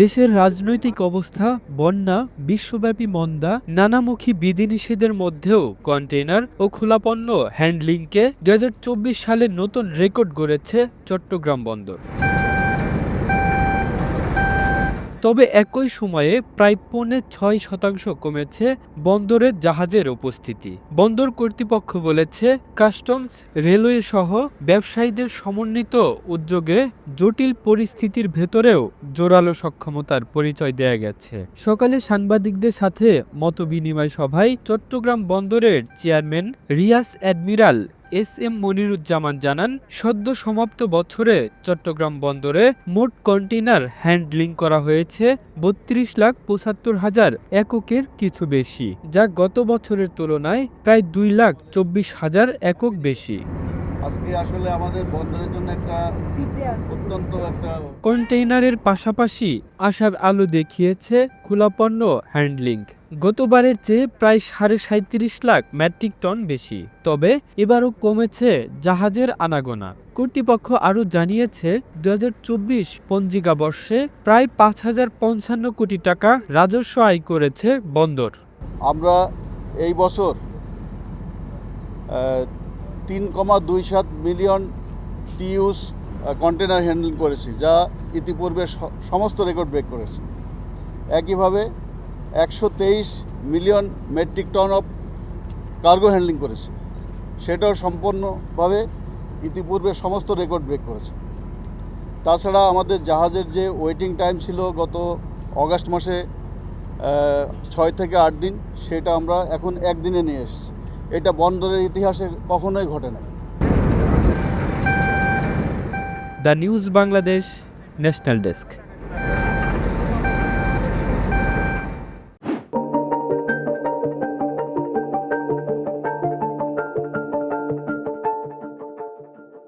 দেশের রাজনৈতিক অবস্থা, বন্যা, বিশ্বব্যাপী মন্দা, নানামুখী বিধিনিষেধের মধ্যেও কন্টেইনার ও খোলাপণ্য হ্যান্ডলিংকে দু হাজার চব্বিশ সালে নতুন রেকর্ড গড়েছে চট্টগ্রাম বন্দর। তবে একই সময়ে প্রায় পৌনে ছয় শতাংশ কমেছে বন্দরের জাহাজের উপস্থিতি। বন্দর কর্তৃপক্ষ বলেছে, কাস্টমস, রেলওয়ে সহ ব্যবসায়ীদের সমন্বিত উদ্যোগে জটিল পরিস্থিতির ভেতরেও জোরালো সক্ষমতার পরিচয় দেয়া গেছে। সকালে সাংবাদিকদের সাথে মতবিনিময় সভায় চট্টগ্রাম বন্দরের chairman rear admiral S M Moniruzzaman জানান সদ্য সমাপ্ত বছরে চট্টগ্রাম বন্দরে মোট কন্টেইনার হ্যান্ডলিং করা হয়েছে বত্রিশ লাখ পঁচাত্তর হাজার এককের কিছু বেশি যা গত বছরের তুলনায় প্রায় দুই লাখ চব্বিশ হাজার একক বেশি। আজকে আসলে আমাদের বন্দরের জন্য একটা অত্যন্ত একটা কন্টেইনারের পাশাপাশি আশার আলো দেখিয়েছে খোলা পণ্য হ্যান্ডলিং। গতবারের চেয়ে প্রায় সাড়ে সাঁত্রিশ লাখ মেট্রিক টন বেশি। তবে এবারও কমেছে জাহাজের আনাগোনা। কর্তৃপক্ষ আরও জানিয়েছে দু হাজার চব্বিশ পঞ্জিকা বর্ষে প্রায় পাঁচ হাজার পঞ্চান্ন কোটি টাকা রাজস্ব আয় করেছে বন্দর। আমরা এই বছর তিন কমা দুই সাত মিলিয়ন টিউস কন্টেনার হ্যান্ডেল করেছি, যা ইতিপূর্বে সমস্ত রেকর্ড ব্রেক করেছে। একইভাবে একশো তেইশ million metric ton of cargo handling করেছে। সেটাও সম্পূর্ণভাবে ইতিপূর্বে সমস্ত রেকর্ড ব্রেক করেছে। তাছাড়া আমাদের জাহাজের যে ওয়েটিং টাইম ছিল গত অগাস্ট মাসে ছয় থেকে আট দিন, সেটা আমরা এখন একদিনে নিয়ে এসেছি। এটা বন্দরের ইতিহাসে কখনোই ঘটে না the news Bangladesh national desk.